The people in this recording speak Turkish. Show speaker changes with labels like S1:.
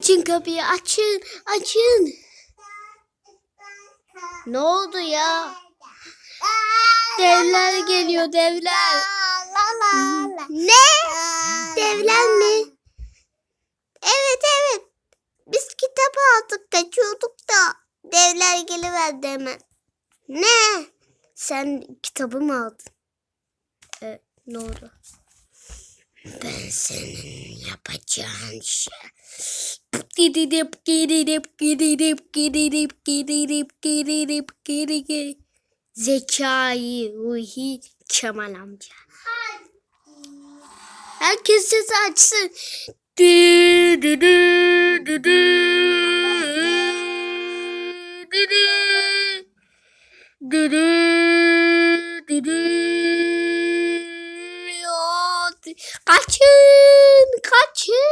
S1: Açın kapıyı açın açın. Ne oldu ya? Devler geliyor devler. Ne? Devler mi? Evet evet. Biz kitap aldık kaçıyorduk da devler geliverdi hemen. Ne? Sen kitabı mı aldın? Evet doğru. Ben senin yapacağın şey gidip gidip gidip gidip gidip gidip gidip Zekai Ruhi Kemal amca. Herkes ses açsın. Dü dü dü dü dü dü dü dü dü Kaçın, kaçın.